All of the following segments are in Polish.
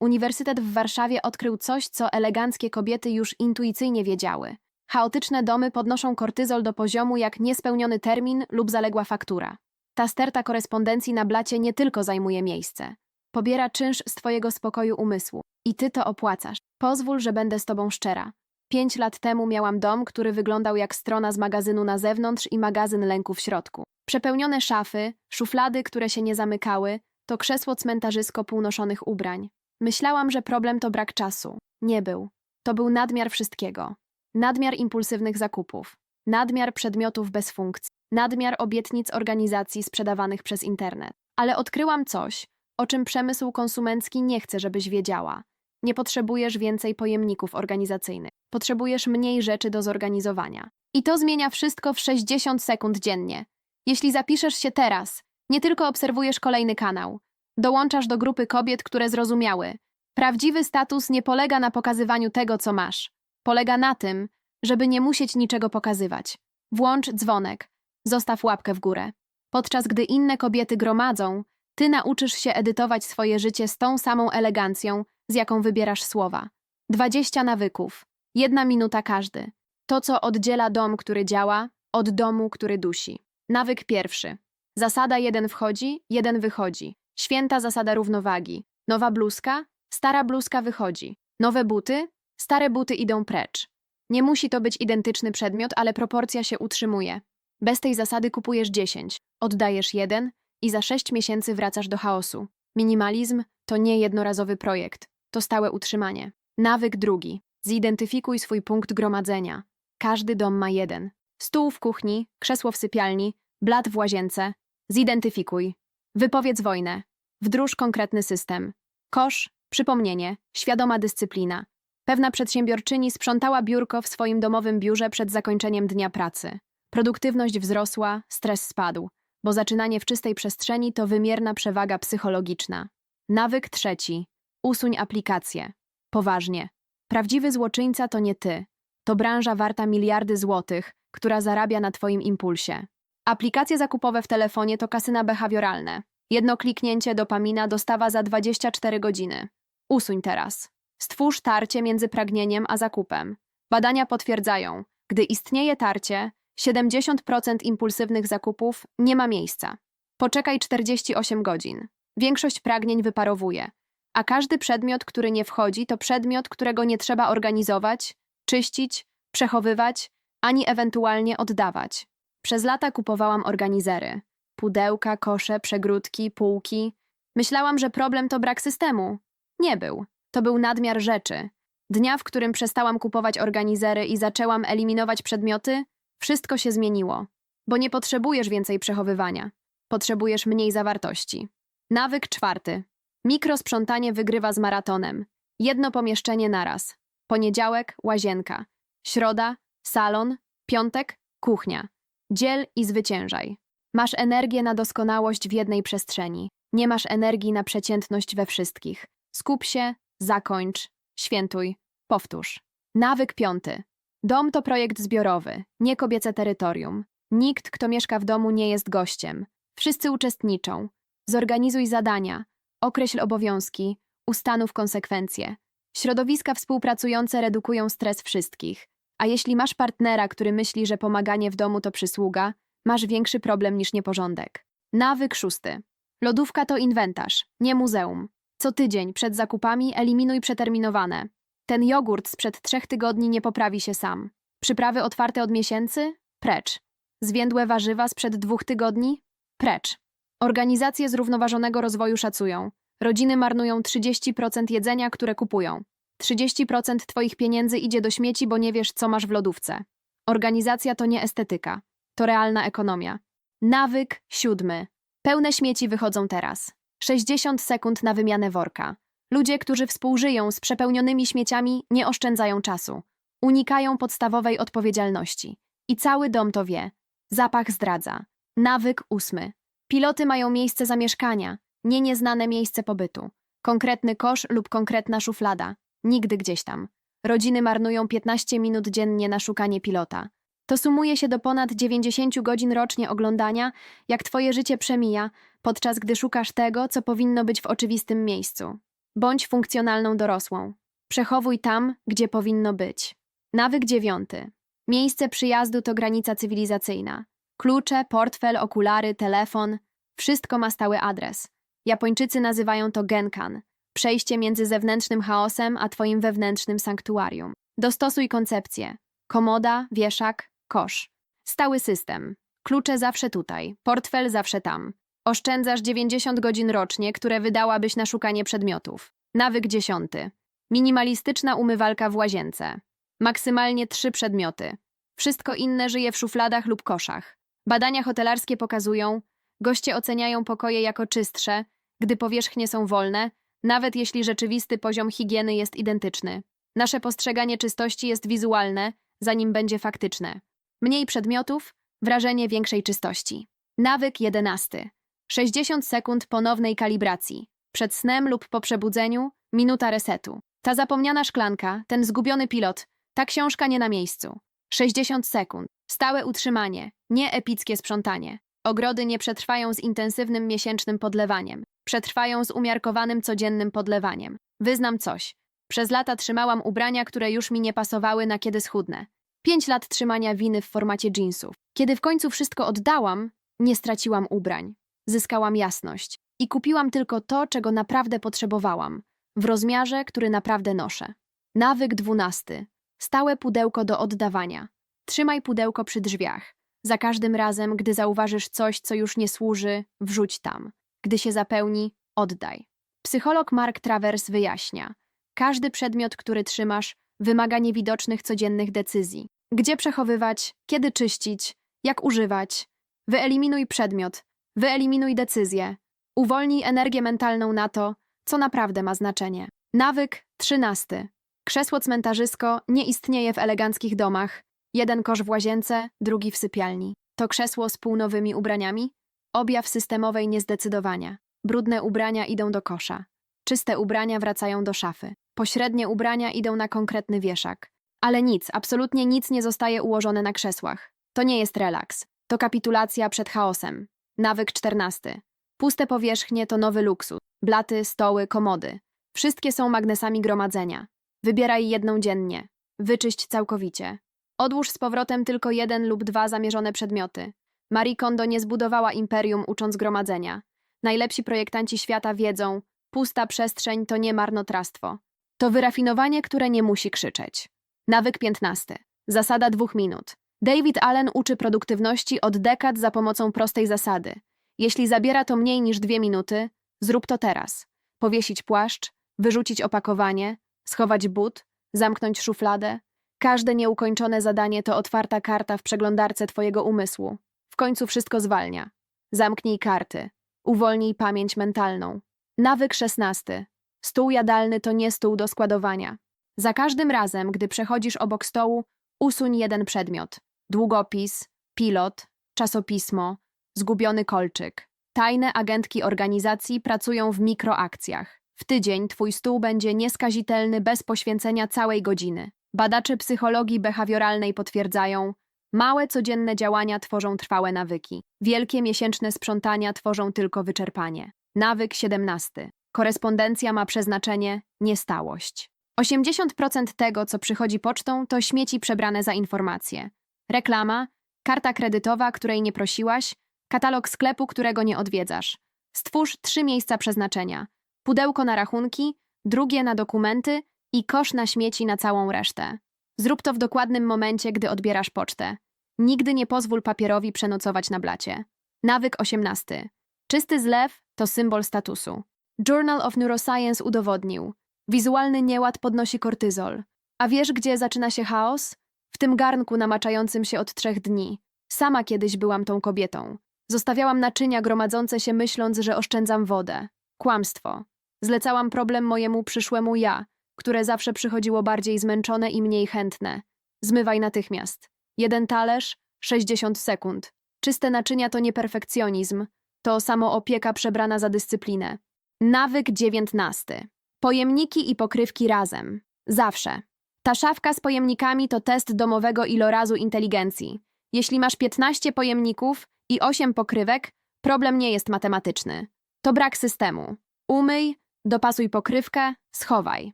Uniwersytet w Warszawie odkrył coś, co eleganckie kobiety już intuicyjnie wiedziały. Chaotyczne domy podnoszą kortyzol do poziomu jak niespełniony termin lub zaległa faktura. Ta sterta korespondencji na blacie nie tylko zajmuje miejsce. Pobiera czynsz z twojego spokoju umysłu. I ty to opłacasz. Pozwól, że będę z tobą szczera. Pięć lat temu miałam dom, który wyglądał jak strona z magazynu na zewnątrz i magazyn lęku w środku. Przepełnione szafy, szuflady, które się nie zamykały, to krzesło cmentarzysko półnoszonych ubrań. Myślałam, że problem to brak czasu. Nie był. To był nadmiar wszystkiego. Nadmiar impulsywnych zakupów, nadmiar przedmiotów bez funkcji, nadmiar obietnic organizacji sprzedawanych przez internet. Ale odkryłam coś, o czym przemysł konsumencki nie chce, żebyś wiedziała. Nie potrzebujesz więcej pojemników organizacyjnych. Potrzebujesz mniej rzeczy do zorganizowania. I to zmienia wszystko w 60 sekund dziennie. Jeśli zapiszesz się teraz, nie tylko obserwujesz kolejny kanał, dołączasz do grupy kobiet, które zrozumiały. Prawdziwy status nie polega na pokazywaniu tego, co masz. Polega na tym, żeby nie musieć niczego pokazywać. Włącz dzwonek, zostaw łapkę w górę. Podczas gdy inne kobiety gromadzą, ty nauczysz się edytować swoje życie z tą samą elegancją, z jaką wybierasz słowa. 20 nawyków, jedna minuta każdy. To, co oddziela dom, który działa, od domu, który dusi. Nawyk pierwszy. Zasada jeden wchodzi, jeden wychodzi. Święta zasada równowagi. Nowa bluzka, stara bluzka wychodzi. Nowe buty, stare buty idą precz. Nie musi to być identyczny przedmiot, ale proporcja się utrzymuje. Bez tej zasady kupujesz 10, oddajesz jeden i za 6 miesięcy wracasz do chaosu. Minimalizm to nie jednorazowy projekt, to stałe utrzymanie. Nawyk drugi. Zidentyfikuj swój punkt gromadzenia. Każdy dom ma jeden. Stół w kuchni, krzesło w sypialni, blat w łazience. Zidentyfikuj. Wypowiedz wojnę. Wdróż konkretny system. Kosz, przypomnienie, świadoma dyscyplina. Pewna przedsiębiorczyni sprzątała biurko w swoim domowym biurze przed zakończeniem dnia pracy. Produktywność wzrosła, stres spadł, bo zaczynanie w czystej przestrzeni to wymierna przewaga psychologiczna. Nawyk trzeci. Usuń aplikację. Poważnie. Prawdziwy złoczyńca to nie ty. To branża warta miliardy złotych, która zarabia na twoim impulsie. Aplikacje zakupowe w telefonie to kasyna behawioralne. Jedno kliknięcie dopamina dostawa za 24 godziny. Usuń teraz. Stwórz tarcie między pragnieniem a zakupem. Badania potwierdzają, gdy istnieje tarcie, 70% impulsywnych zakupów nie ma miejsca. Poczekaj 48 godzin. Większość pragnień wyparowuje, a każdy przedmiot, który nie wchodzi, to przedmiot, którego nie trzeba organizować, czyścić, przechowywać, ani ewentualnie oddawać. Przez lata kupowałam organizery. Pudełka, kosze, przegródki, półki. Myślałam, że problem to brak systemu. Nie był. To był nadmiar rzeczy. Dnia, w którym przestałam kupować organizery i zaczęłam eliminować przedmioty, wszystko się zmieniło. Bo nie potrzebujesz więcej przechowywania. Potrzebujesz mniej zawartości. Nawyk czwarty. Mikrosprzątanie wygrywa z maratonem. Jedno pomieszczenie naraz. Poniedziałek łazienka. Środa salon. Piątek kuchnia. Dziel i zwyciężaj. Masz energię na doskonałość w jednej przestrzeni. Nie masz energii na przeciętność we wszystkich. Skup się, zakończ, świętuj, powtórz. Nawyk piąty. Dom to projekt zbiorowy, nie kobiece terytorium. Nikt, kto mieszka w domu, nie jest gościem. Wszyscy uczestniczą. Zorganizuj zadania, określ obowiązki, ustanów konsekwencje. Środowiska współpracujące redukują stres wszystkich. A jeśli masz partnera, który myśli, że pomaganie w domu to przysługa, masz większy problem niż nieporządek. Nawyk szósty. Lodówka to inwentarz, nie muzeum. Co tydzień przed zakupami eliminuj przeterminowane. Ten jogurt sprzed trzech tygodni nie poprawi się sam. Przyprawy otwarte od miesięcy? Precz. Zwiędłe warzywa sprzed dwóch tygodni? Precz. Organizacje zrównoważonego rozwoju szacują. Rodziny marnują 30% jedzenia, które kupują. 30% twoich pieniędzy idzie do śmieci, bo nie wiesz, co masz w lodówce. Organizacja to nie estetyka. To realna ekonomia. Nawyk siódmy. Pełne śmieci wychodzą teraz. 60 sekund na wymianę worka. Ludzie, którzy współżyją z przepełnionymi śmieciami, nie oszczędzają czasu. Unikają podstawowej odpowiedzialności. I cały dom to wie. Zapach zdradza. Nawyk ósmy. Piloty mają miejsce zamieszkania, nie nieznane miejsce pobytu. Konkretny kosz lub konkretna szuflada. Nigdy gdzieś tam. Rodziny marnują 15 minut dziennie na szukanie pilota. To sumuje się do ponad 90 godzin rocznie oglądania, jak twoje życie przemija, podczas gdy szukasz tego, co powinno być w oczywistym miejscu. Bądź funkcjonalną dorosłą. Przechowuj tam, gdzie powinno być. Nawyk dziewiąty. Miejsce przyjazdu to granica cywilizacyjna. Klucze, portfel, okulary, telefon wszystko ma stały adres. Japończycy nazywają to genkan przejście między zewnętrznym chaosem a twoim wewnętrznym sanktuarium. Dostosuj koncepcję. Komoda, wieszak, kosz. Stały system. Klucze zawsze tutaj, portfel zawsze tam. Oszczędzasz 90 godzin rocznie, które wydałabyś na szukanie przedmiotów. Nawyk dziesiąty. Minimalistyczna umywalka w łazience. Maksymalnie trzy przedmioty. Wszystko inne żyje w szufladach lub koszach. Badania hotelarskie pokazują, goście oceniają pokoje jako czystsze, gdy powierzchnie są wolne, nawet jeśli rzeczywisty poziom higieny jest identyczny. Nasze postrzeganie czystości jest wizualne, zanim będzie faktyczne. Mniej przedmiotów, wrażenie większej czystości. Nawyk jedenasty. 60 sekund ponownej kalibracji. Przed snem lub po przebudzeniu, minuta resetu. Ta zapomniana szklanka, ten zgubiony pilot, ta książka nie na miejscu. 60 sekund. Stałe utrzymanie, nie epickie sprzątanie. Ogrody nie przetrwają z intensywnym miesięcznym podlewaniem. Przetrwają z umiarkowanym codziennym podlewaniem. Wyznam coś. Przez lata trzymałam ubrania, które już mi nie pasowały na kiedy schudnę. Pięć lat trzymania winy w formacie jeansów. Kiedy w końcu wszystko oddałam, nie straciłam ubrań. Zyskałam jasność. I kupiłam tylko to, czego naprawdę potrzebowałam. W rozmiarze, który naprawdę noszę. Nawyk dwunasty. Stałe pudełko do oddawania. Trzymaj pudełko przy drzwiach. Za każdym razem, gdy zauważysz coś, co już nie służy, wrzuć tam. Gdy się zapełni, oddaj. Psycholog Mark Travers wyjaśnia: Każdy przedmiot, który trzymasz, wymaga niewidocznych codziennych decyzji. Gdzie przechowywać, kiedy czyścić, jak używać. Wyeliminuj przedmiot, wyeliminuj decyzję. Uwolnij energię mentalną na to, co naprawdę ma znaczenie. Nawyk 13. Krzesło cmentarzysko nie istnieje w eleganckich domach. Jeden kosz w łazience, drugi w sypialni. To krzesło z półnowymi ubraniami? Objaw systemowej niezdecydowania. Brudne ubrania idą do kosza. Czyste ubrania wracają do szafy. Pośrednie ubrania idą na konkretny wieszak. Ale nic, absolutnie nic nie zostaje ułożone na krzesłach. To nie jest relaks. To kapitulacja przed chaosem. Nawyk 14. Puste powierzchnie to nowy luksus. Blaty, stoły, komody. Wszystkie są magnesami gromadzenia. Wybieraj jedną dziennie. Wyczyść całkowicie. Odłóż z powrotem tylko jeden lub dwa zamierzone przedmioty. Marie Kondo nie zbudowała imperium ucząc gromadzenia. Najlepsi projektanci świata wiedzą, pusta przestrzeń to nie marnotrawstwo. To wyrafinowanie, które nie musi krzyczeć. Nawyk 15. Zasada dwóch minut. David Allen uczy produktywności od dekad za pomocą prostej zasady. Jeśli zabiera to mniej niż dwie minuty, zrób to teraz. Powiesić płaszcz, wyrzucić opakowanie, schować but, zamknąć szufladę. Każde nieukończone zadanie to otwarta karta w przeglądarce Twojego umysłu. W końcu wszystko zwalnia. Zamknij karty. Uwolnij pamięć mentalną. Nawyk 16. Stół jadalny to nie stół do składowania. Za każdym razem, gdy przechodzisz obok stołu, usuń jeden przedmiot. Długopis, pilot, czasopismo, zgubiony kolczyk. Tajne agentki organizacji pracują w mikroakcjach. W tydzień twój stół będzie nieskazitelny bez poświęcenia całej godziny. Badacze psychologii behawioralnej potwierdzają, małe codzienne działania tworzą trwałe nawyki. Wielkie miesięczne sprzątania tworzą tylko wyczerpanie. Nawyk 17. Korespondencja ma przeznaczenie, nie stałość. 80% tego, co przychodzi pocztą, to śmieci przebrane za informacje. Reklama, karta kredytowa, której nie prosiłaś, katalog sklepu, którego nie odwiedzasz. Stwórz trzy miejsca przeznaczenia: pudełko na rachunki, drugie na dokumenty i kosz na śmieci na całą resztę. Zrób to w dokładnym momencie, gdy odbierasz pocztę. Nigdy nie pozwól papierowi przenocować na blacie. Nawyk 18. Czysty zlew to symbol statusu. Journal of Neuroscience udowodnił. Wizualny nieład podnosi kortyzol. A wiesz, gdzie zaczyna się chaos? W tym garnku namaczającym się od trzech dni. Sama kiedyś byłam tą kobietą. Zostawiałam naczynia gromadzące się myśląc, że oszczędzam wodę. Kłamstwo. Zlecałam problem mojemu przyszłemu ja, które zawsze przychodziło bardziej zmęczone i mniej chętne. Zmywaj natychmiast. Jeden talerz, 60 sekund. Czyste naczynia to nie perfekcjonizm, to samoopieka przebrana za dyscyplinę. Nawyk 19. Pojemniki i pokrywki razem. Zawsze. Ta szafka z pojemnikami to test domowego ilorazu inteligencji. Jeśli masz 15 pojemników i 8 pokrywek, problem nie jest matematyczny. To brak systemu. Umyj, Dopasuj pokrywkę, schowaj.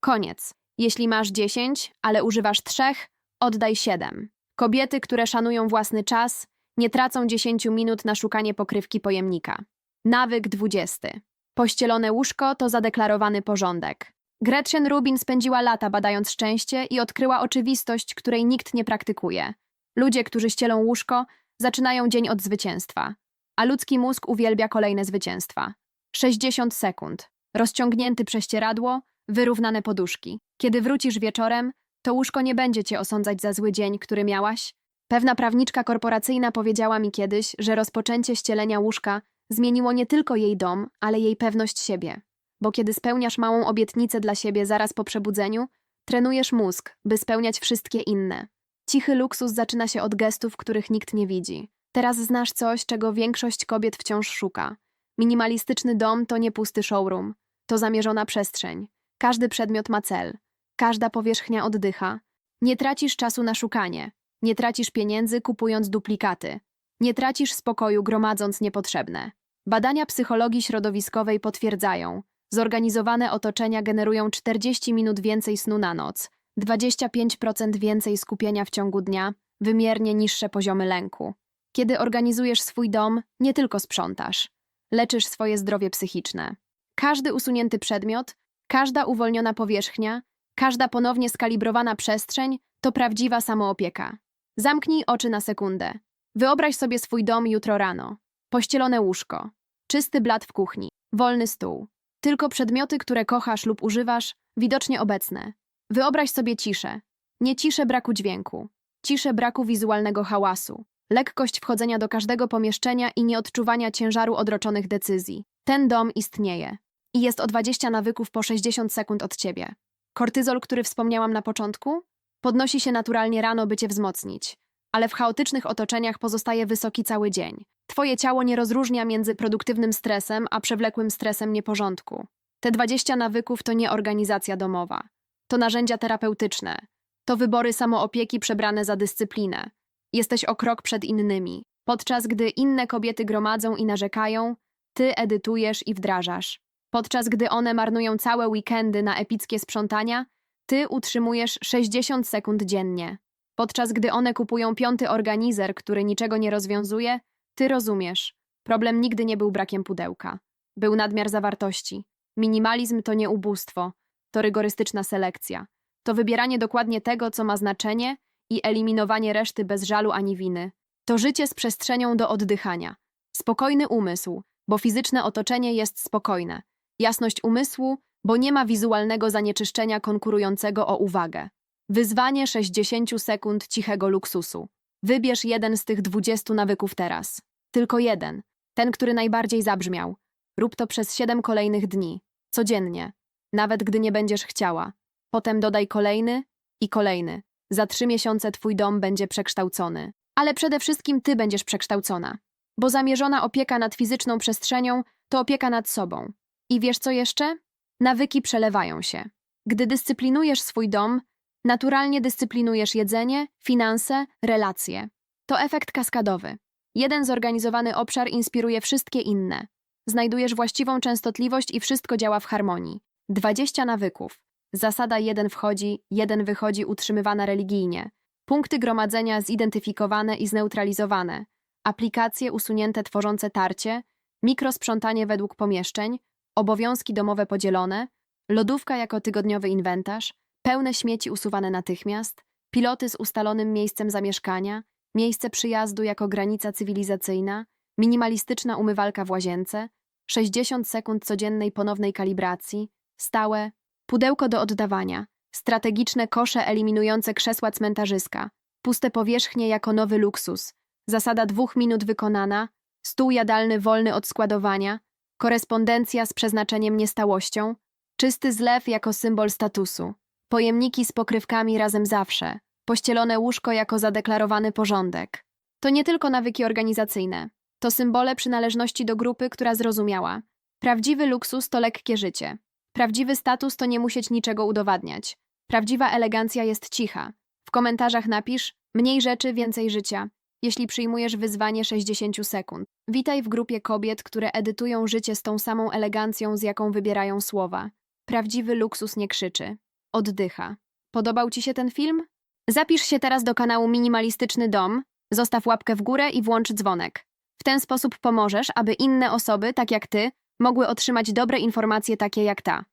Koniec. Jeśli masz 10, ale używasz trzech, oddaj 7. Kobiety, które szanują własny czas, nie tracą 10 minut na szukanie pokrywki pojemnika. Nawyk 20. Pościelone łóżko to zadeklarowany porządek. Gretchen Rubin spędziła lata badając szczęście i odkryła oczywistość, której nikt nie praktykuje. Ludzie, którzy ścielą łóżko, zaczynają dzień od zwycięstwa, a ludzki mózg uwielbia kolejne zwycięstwa. 60 sekund. Rozciągnięty prześcieradło, wyrównane poduszki. Kiedy wrócisz wieczorem, to łóżko nie będzie cię osądzać za zły dzień, który miałaś. Pewna prawniczka korporacyjna powiedziała mi kiedyś, że rozpoczęcie ścielenia łóżka zmieniło nie tylko jej dom, ale jej pewność siebie. Bo kiedy spełniasz małą obietnicę dla siebie zaraz po przebudzeniu, trenujesz mózg, by spełniać wszystkie inne. Cichy luksus zaczyna się od gestów, których nikt nie widzi. Teraz znasz coś, czego większość kobiet wciąż szuka. Minimalistyczny dom to nie pusty showroom, to zamierzona przestrzeń. Każdy przedmiot ma cel, każda powierzchnia oddycha. Nie tracisz czasu na szukanie, nie tracisz pieniędzy kupując duplikaty, nie tracisz spokoju gromadząc niepotrzebne. Badania psychologii środowiskowej potwierdzają, zorganizowane otoczenia generują 40 minut więcej snu na noc, 25% więcej skupienia w ciągu dnia, wymiernie niższe poziomy lęku. Kiedy organizujesz swój dom, nie tylko sprzątasz, leczysz swoje zdrowie psychiczne. Każdy usunięty przedmiot, każda uwolniona powierzchnia, każda ponownie skalibrowana przestrzeń to prawdziwa samoopieka. Zamknij oczy na sekundę. Wyobraź sobie swój dom jutro rano. Pościelone łóżko, czysty blat w kuchni, wolny stół. Tylko przedmioty, które kochasz lub używasz, widocznie obecne. Wyobraź sobie ciszę. Nie ciszę braku dźwięku, ciszę braku wizualnego hałasu, lekkość wchodzenia do każdego pomieszczenia i nieodczuwania ciężaru odroczonych decyzji. Ten dom istnieje. I jest o 20 nawyków po 60 sekund od ciebie. Kortyzol, który wspomniałam na początku, podnosi się naturalnie rano, by cię wzmocnić, ale w chaotycznych otoczeniach pozostaje wysoki cały dzień. Twoje ciało nie rozróżnia między produktywnym stresem a przewlekłym stresem nieporządku. Te 20 nawyków to nie organizacja domowa. To narzędzia terapeutyczne. To wybory samoopieki przebrane za dyscyplinę. Jesteś o krok przed innymi. Podczas gdy inne kobiety gromadzą i narzekają, ty edytujesz i wdrażasz. Podczas gdy one marnują całe weekendy na epickie sprzątania, ty utrzymujesz 60 sekund dziennie. Podczas gdy one kupują piąty organizer, który niczego nie rozwiązuje, ty rozumiesz. Problem nigdy nie był brakiem pudełka. Był nadmiar zawartości. Minimalizm to nie ubóstwo, to rygorystyczna selekcja. To wybieranie dokładnie tego, co ma znaczenie i eliminowanie reszty bez żalu ani winy. To życie z przestrzenią do oddychania. Spokojny umysł, bo fizyczne otoczenie jest spokojne. Jasność umysłu, bo nie ma wizualnego zanieczyszczenia konkurującego o uwagę. Wyzwanie 60 sekund cichego luksusu. Wybierz jeden z tych 20 nawyków teraz. Tylko jeden. Ten, który najbardziej zabrzmiał. Rób to przez 7 kolejnych dni. Codziennie. Nawet gdy nie będziesz chciała. Potem dodaj kolejny i kolejny. Za trzy miesiące twój dom będzie przekształcony. Ale przede wszystkim ty będziesz przekształcona. Bo zamierzona opieka nad fizyczną przestrzenią to opieka nad sobą. I wiesz co jeszcze? Nawyki przelewają się. Gdy dyscyplinujesz swój dom, naturalnie dyscyplinujesz jedzenie, finanse, relacje. To efekt kaskadowy. Jeden zorganizowany obszar inspiruje wszystkie inne. Znajdujesz właściwą częstotliwość i wszystko działa w harmonii. 20 nawyków. Zasada jeden wchodzi, jeden wychodzi utrzymywana religijnie. Punkty gromadzenia zidentyfikowane i zneutralizowane. Aplikacje usunięte tworzące tarcie, mikrosprzątanie według pomieszczeń, obowiązki domowe podzielone, lodówka jako tygodniowy inwentarz, pełne śmieci usuwane natychmiast, piloty z ustalonym miejscem zamieszkania, miejsce przyjazdu jako granica cywilizacyjna, minimalistyczna umywalka w łazience, 60 sekund codziennej ponownej kalibracji, stałe, pudełko do oddawania, strategiczne kosze eliminujące krzesła cmentarzyska, puste powierzchnie jako nowy luksus, zasada dwóch minut wykonana, stół jadalny wolny od składowania, korespondencja z przeznaczeniem niestałością, czysty zlew jako symbol statusu, pojemniki z pokrywkami razem zawsze, pościelone łóżko jako zadeklarowany porządek. To nie tylko nawyki organizacyjne, to symbole przynależności do grupy, która zrozumiała. Prawdziwy luksus to lekkie życie. Prawdziwy status to nie musieć niczego udowadniać. Prawdziwa elegancja jest cicha. W komentarzach napisz mniej rzeczy, więcej życia. jeśli przyjmujesz wyzwanie 60 sekund. Witaj w grupie kobiet, które edytują życie z tą samą elegancją, z jaką wybierają słowa. Prawdziwy luksus nie krzyczy. Oddycha. Podobał Ci się ten film? Zapisz się teraz do kanału Minimalistyczny Dom, zostaw łapkę w górę i włącz dzwonek. W ten sposób pomożesz, aby inne osoby, tak jak Ty, mogły otrzymać dobre informacje takie jak ta.